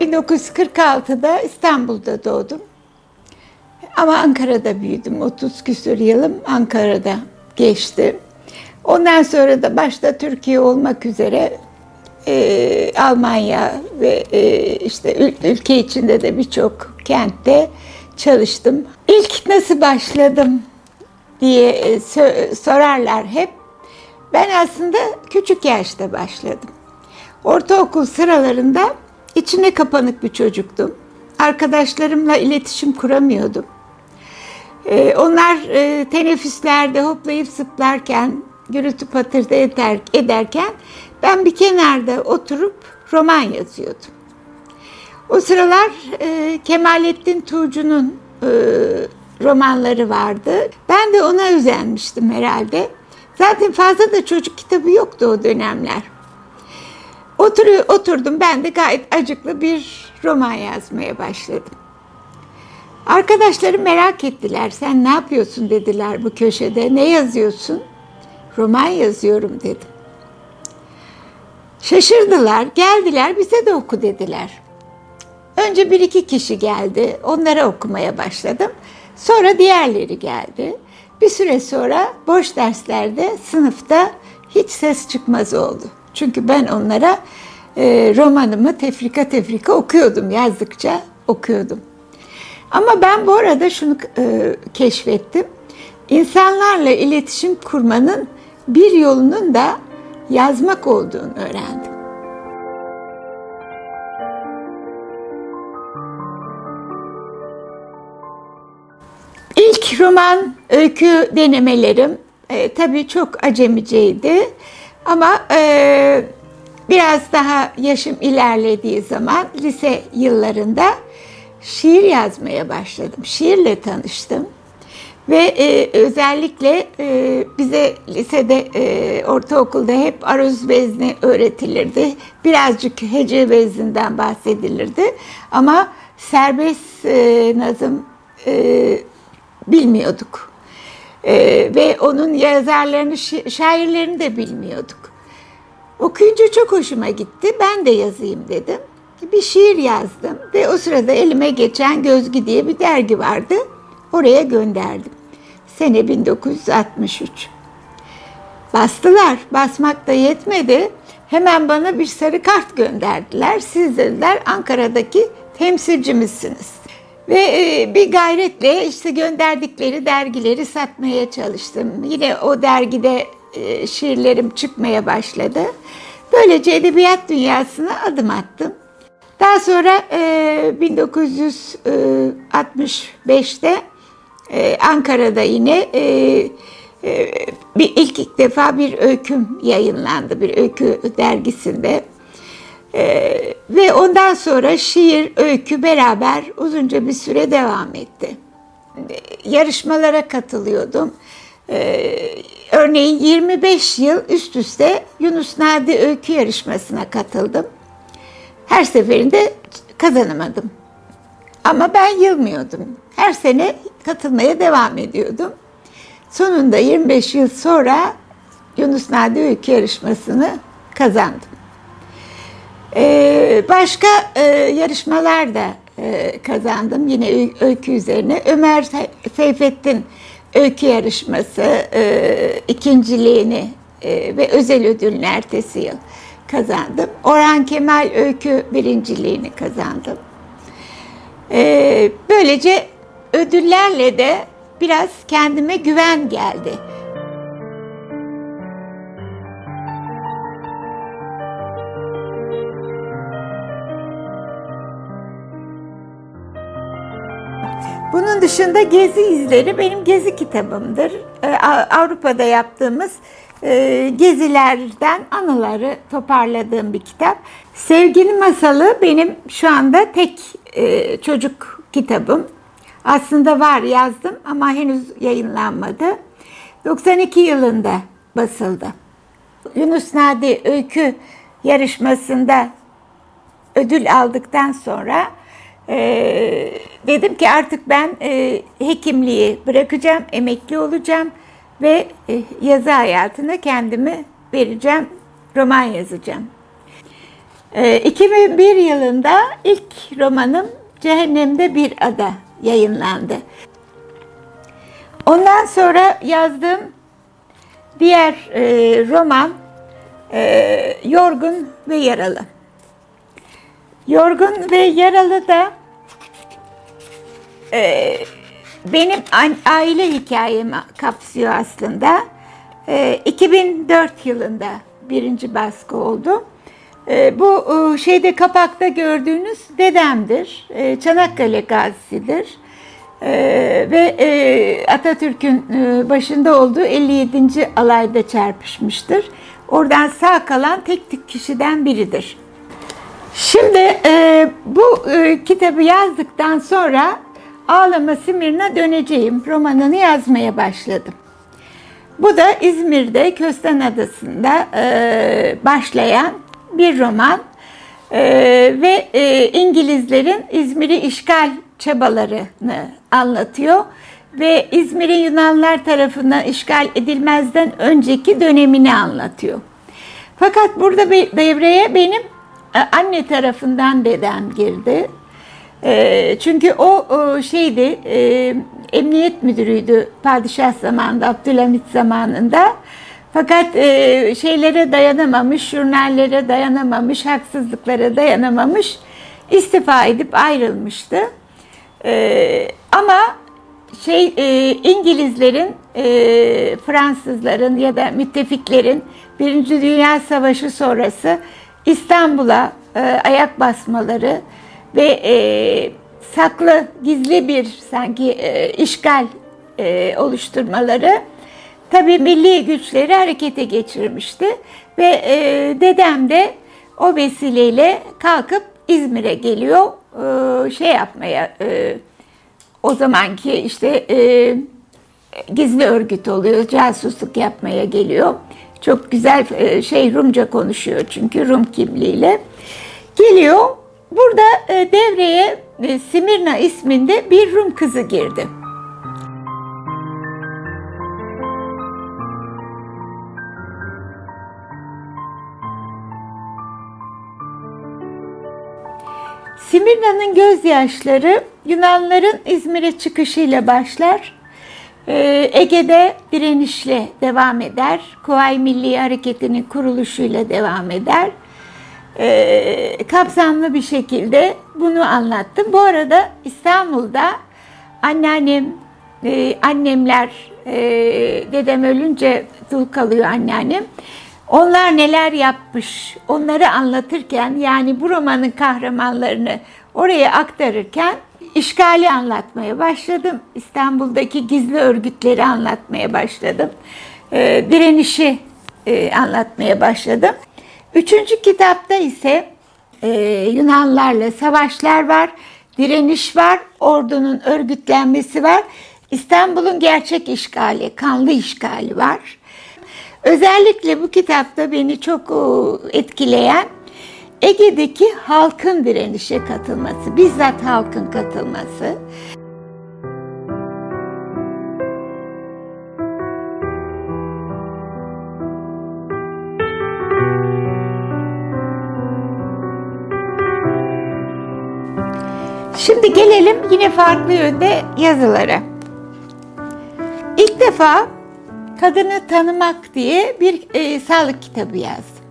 1946'da İstanbul'da doğdum. Ama Ankara'da büyüdüm. 30 küsur yılım Ankara'da geçti. Ondan sonra da başta Türkiye olmak üzere e, Almanya ve e, işte ül- ülke içinde de birçok kentte çalıştım. İlk nasıl başladım diye e, sorarlar hep. Ben aslında küçük yaşta başladım. Ortaokul sıralarında içine kapanık bir çocuktum. Arkadaşlarımla iletişim kuramıyordum. Ee, onlar e, teneffüslerde hoplayıp zıplarken, gürültü patırtı eder, ederken ben bir kenarda oturup roman yazıyordum. O sıralar e, Kemalettin Tuğcu'nun e, romanları vardı. Ben de ona özenmiştim herhalde. Zaten fazla da çocuk kitabı yoktu o dönemler. Oturuyor, oturdum ben de gayet acıklı bir roman yazmaya başladım. Arkadaşlarım merak ettiler. Sen ne yapıyorsun dediler bu köşede. Ne yazıyorsun? Roman yazıyorum dedim. Şaşırdılar. Geldiler bize de oku dediler. Önce bir iki kişi geldi. Onlara okumaya başladım. Sonra diğerleri geldi. Bir süre sonra boş derslerde sınıfta hiç ses çıkmaz oldu. Çünkü ben onlara e, romanımı tefrika tefrika okuyordum. Yazdıkça okuyordum. Ama ben bu arada şunu e, keşfettim. İnsanlarla iletişim kurmanın bir yolunun da yazmak olduğunu öğrendim. İlk roman öykü denemelerim e, tabii çok acemiceydi. Ama e, biraz daha yaşım ilerlediği zaman lise yıllarında şiir yazmaya başladım. Şiirle tanıştım. Ve e, özellikle e, bize lisede, e, ortaokulda hep aruz vezni öğretilirdi. Birazcık hece vezninden bahsedilirdi. Ama serbest e, nazım e, bilmiyorduk. E, ve onun yazarlarını, şairlerini de bilmiyorduk. Okuyunca çok hoşuma gitti. Ben de yazayım dedim. Bir şiir yazdım ve o sırada elime geçen Gözgü diye bir dergi vardı. Oraya gönderdim. Sene 1963. Bastılar. Basmak da yetmedi. Hemen bana bir sarı kart gönderdiler. Siz dediler Ankara'daki temsilcimizsiniz. Ve e, bir gayretle işte gönderdikleri dergileri satmaya çalıştım. Yine o dergide e, şiirlerim çıkmaya başladı. Böylece edebiyat dünyasına adım attım. Daha sonra e, 1965'te e, Ankara'da yine bir ilk, ilk defa bir öyküm yayınlandı bir öykü dergisinde. Ee, ve ondan sonra şiir, öykü beraber uzunca bir süre devam etti. Ee, Yarışmalara katılıyordum. Ee, örneğin 25 yıl üst üste Yunus Nadi Öykü Yarışması'na katıldım. Her seferinde kazanamadım. Ama ben yılmıyordum. Her sene katılmaya devam ediyordum. Sonunda 25 yıl sonra Yunus Nadi Öykü Yarışması'nı kazandım. Ee, başka e, yarışmalar da e, kazandım yine öy- öykü üzerine. Ömer Se- Seyfettin öykü yarışması e, ikinciliğini e, ve özel ödülünü ertesi yıl kazandım. Orhan Kemal öykü birinciliğini kazandım. Ee, böylece ödüllerle de biraz kendime güven geldi. Bunun dışında Gezi izleri benim gezi kitabımdır. Ee, Avrupa'da yaptığımız e, gezilerden anıları toparladığım bir kitap. Sevgili Masalı benim şu anda tek e, çocuk kitabım. Aslında var yazdım ama henüz yayınlanmadı. 92 yılında basıldı. Yunus Nadi öykü yarışmasında ödül aldıktan sonra e, dedim ki artık ben e, hekimliği bırakacağım, emekli olacağım ve e, yazı hayatına kendimi vereceğim, roman yazacağım. Ee, 2001 yılında ilk romanım Cehennemde Bir Ada yayınlandı. Ondan sonra yazdığım diğer e, roman e, Yorgun ve Yaralı. Yorgun ve Yaralı da e, benim aile hikayemi kapsıyor aslında. E, 2004 yılında birinci baskı oldu. E, bu e, şeyde kapakta gördüğünüz dedemdir. E, Çanakkale gazisidir. E, ve e, Atatürk'ün e, başında olduğu 57. alayda çarpışmıştır. Oradan sağ kalan tek tük kişiden biridir. Şimdi e, bu e, kitabı yazdıktan sonra Ağlama Simir'ine döneceğim. Romanını yazmaya başladım. Bu da İzmir'de Kösten Adası'nda e, başlayan bir roman E, ve e, İngilizlerin İzmir'i işgal çabalarını anlatıyor ve İzmir'in Yunanlar tarafından işgal edilmezden önceki dönemini anlatıyor. Fakat burada bir devreye benim e, anne tarafından dedem girdi. E, çünkü o, şeydi, e, emniyet müdürüydü padişah zamanında, Abdülhamit zamanında. Fakat e, şeylere dayanamamış, jurnallere dayanamamış, haksızlıklara dayanamamış, istifa edip ayrılmıştı. E, ama şey e, İngilizlerin, Fransızların ya da müttefiklerin Birinci Dünya Savaşı sonrası İstanbul'a ayak basmaları ve e, saklı, gizli bir sanki e, işgal e, oluşturmaları tabii milli güçleri harekete geçirmişti ve e, dedem de o vesileyle kalkıp İzmir'e geliyor e, şey yapmaya e, o zamanki işte e, gizli örgüt oluyor, casusluk yapmaya geliyor. Çok güzel e, şey Rumca konuşuyor çünkü Rum kimliğiyle. Geliyor, burada e, devreye e, Simirna isminde bir Rum kızı girdi. Simirna'nın gözyaşları Yunanların İzmir'e çıkışıyla başlar. Ee, Ege'de direnişle devam eder. Kuvayi Milli Hareketi'nin kuruluşuyla devam eder. Ee, kapsamlı bir şekilde bunu anlattım. Bu arada İstanbul'da anneannem, e, annemler, e, dedem ölünce dul kalıyor anneannem. Onlar neler yapmış, onları anlatırken yani bu romanın kahramanlarını oraya aktarırken işgali anlatmaya başladım. İstanbul'daki gizli örgütleri anlatmaya başladım. Ee, direnişi e, anlatmaya başladım. Üçüncü kitapta ise e, Yunanlarla savaşlar var, direniş var, ordunun örgütlenmesi var. İstanbul'un gerçek işgali, kanlı işgali var. Özellikle bu kitapta beni çok o, etkileyen Ege'deki halkın direnişe katılması, bizzat halkın katılması. Şimdi gelelim yine farklı yönde yazılara. İlk defa Kadını Tanımak diye bir e, sağlık kitabı yazdım.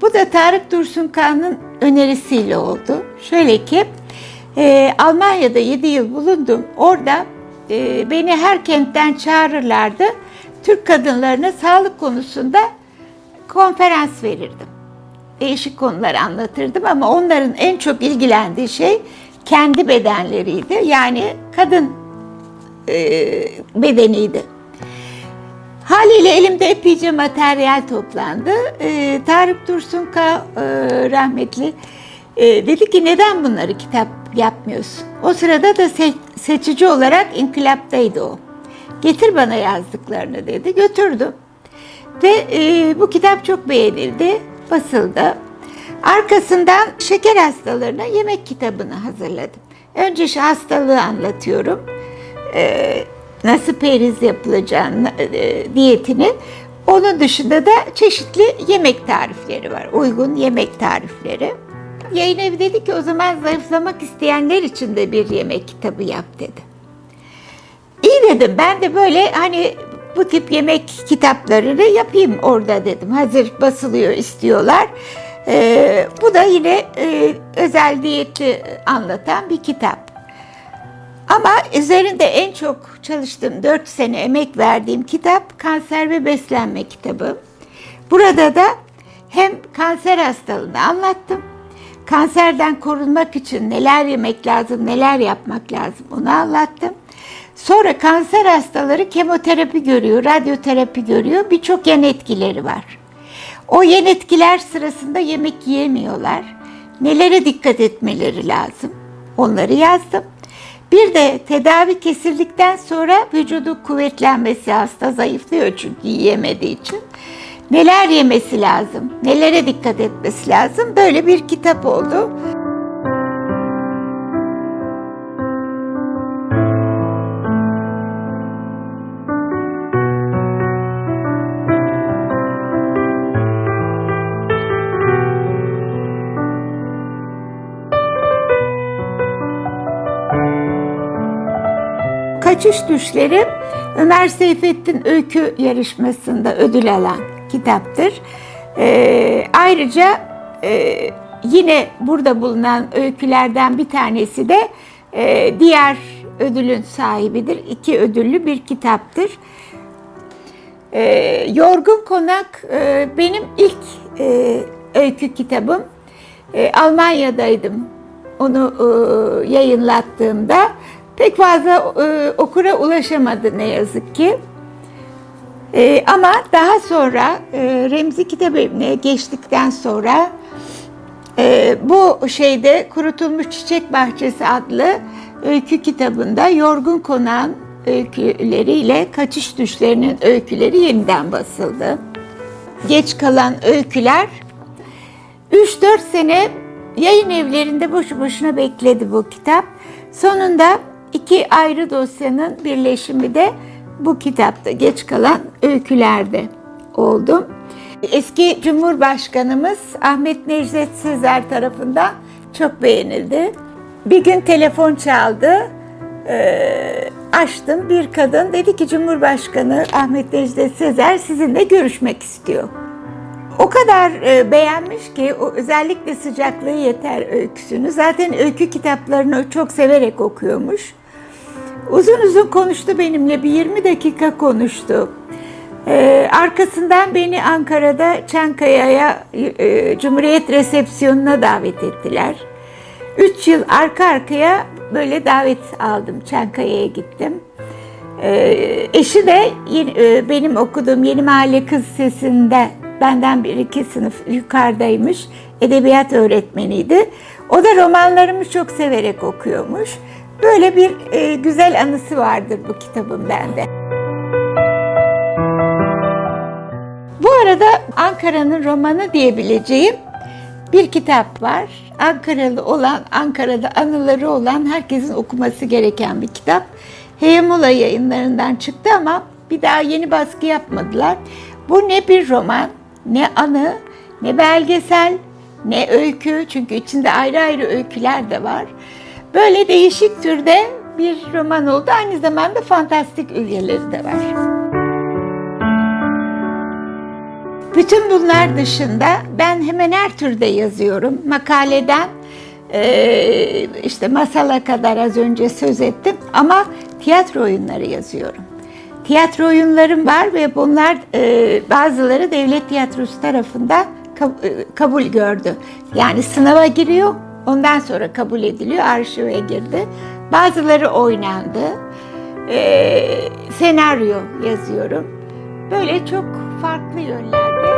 Bu da Tarık Dursun Kağan'ın önerisiyle oldu. Şöyle ki, e, Almanya'da 7 yıl bulundum. Orada e, beni her kentten çağırırlardı. Türk kadınlarına sağlık konusunda konferans verirdim. Değişik konuları anlatırdım ama onların en çok ilgilendiği şey kendi bedenleriydi. Yani kadın e, bedeniydi. Haliyle elimde epeyce materyal toplandı. Ee, Tarık Dursun Ka e, rahmetli e, dedi ki neden bunları kitap yapmıyorsun? O sırada da se- seçici olarak inkılaptaydı o. Getir bana yazdıklarını dedi. Götürdüm. Ve e, bu kitap çok beğenildi, basıldı. Arkasından şeker hastalarına yemek kitabını hazırladım. Önce şu hastalığı anlatıyorum. Ee, nasıl periz yapılacağını, e, diyetini. Onun dışında da çeşitli yemek tarifleri var. Uygun yemek tarifleri. Yayın evi dedi ki o zaman zayıflamak isteyenler için de bir yemek kitabı yap dedi. İyi dedim ben de böyle hani bu tip yemek kitaplarını yapayım orada dedim. Hazır basılıyor istiyorlar. Ee, bu da yine e, özel diyeti anlatan bir kitap. Ama üzerinde en çok çalıştığım 4 sene emek verdiğim kitap kanser ve beslenme kitabı. Burada da hem kanser hastalığını anlattım. Kanserden korunmak için neler yemek lazım, neler yapmak lazım onu anlattım. Sonra kanser hastaları kemoterapi görüyor, radyoterapi görüyor. Birçok yan etkileri var. O yan etkiler sırasında yemek yiyemiyorlar. Nelere dikkat etmeleri lazım? Onları yazdım. Bir de tedavi kesildikten sonra vücudu kuvvetlenmesi hasta zayıflıyor çünkü yiyemediği için. Neler yemesi lazım? Nelere dikkat etmesi lazım? Böyle bir kitap oldu. Kaçış Düşleri Ömer Seyfettin Öykü yarışmasında ödül alan kitaptır. Ee, ayrıca e, yine burada bulunan öykülerden bir tanesi de e, diğer ödülün sahibidir. İki ödüllü bir kitaptır. E, Yorgun Konak e, benim ilk e, öykü kitabım. E, Almanya'daydım onu e, yayınlattığımda pek fazla e, okura ulaşamadı ne yazık ki. E, ama daha sonra e, Remzi Kitap Evi'ne geçtikten sonra e, bu şeyde Kurutulmuş Çiçek Bahçesi adlı öykü kitabında Yorgun Konağın öyküleriyle Kaçış Düşlerinin öyküleri yeniden basıldı. Geç kalan öyküler 3-4 sene yayın evlerinde boşu boşuna bekledi bu kitap. Sonunda iki ayrı dosyanın birleşimi de bu kitapta geç kalan öykülerde oldu. Eski Cumhurbaşkanımız Ahmet Necdet Sezer tarafından çok beğenildi. Bir gün telefon çaldı. Ee, açtım bir kadın dedi ki Cumhurbaşkanı Ahmet Necdet Sezer sizinle görüşmek istiyor. O kadar e, beğenmiş ki o özellikle sıcaklığı yeter öyküsünü. Zaten öykü kitaplarını çok severek okuyormuş. Uzun uzun konuştu benimle bir 20 dakika konuştu. Ee, arkasından beni Ankara'da Çankaya'ya e, Cumhuriyet resepsiyonuna davet ettiler. Üç yıl arka arkaya böyle davet aldım. Çankaya'ya gittim. Ee, eşi de yeni- e, benim okuduğum Yeni Mahalle Kız Sesi'nde benden bir iki sınıf yukarıdaymış. Edebiyat öğretmeniydi. O da romanlarımı çok severek okuyormuş. Böyle bir e, güzel anısı vardır bu kitabın bende. Bu arada Ankara'nın romanı diyebileceğim bir kitap var. Ankaralı olan, Ankara'da anıları olan herkesin okuması gereken bir kitap. Heyemola yayınlarından çıktı ama bir daha yeni baskı yapmadılar. Bu ne bir roman, ne anı, ne belgesel, ne öykü. Çünkü içinde ayrı ayrı öyküler de var. Böyle değişik türde bir roman oldu. Aynı zamanda fantastik üyeleri de var. Bütün bunlar dışında ben hemen her türde yazıyorum. Makaleden eee, işte masala kadar az önce söz ettim ama tiyatro oyunları yazıyorum. Tiyatro oyunlarım var ve bunlar eee, bazıları devlet tiyatrosu tarafından eee, kabul gördü. Yani sınava giriyor, ondan sonra kabul ediliyor, arşive girdi. Bazıları oynandı. Eee, senaryo yazıyorum. Böyle çok farklı yönlerde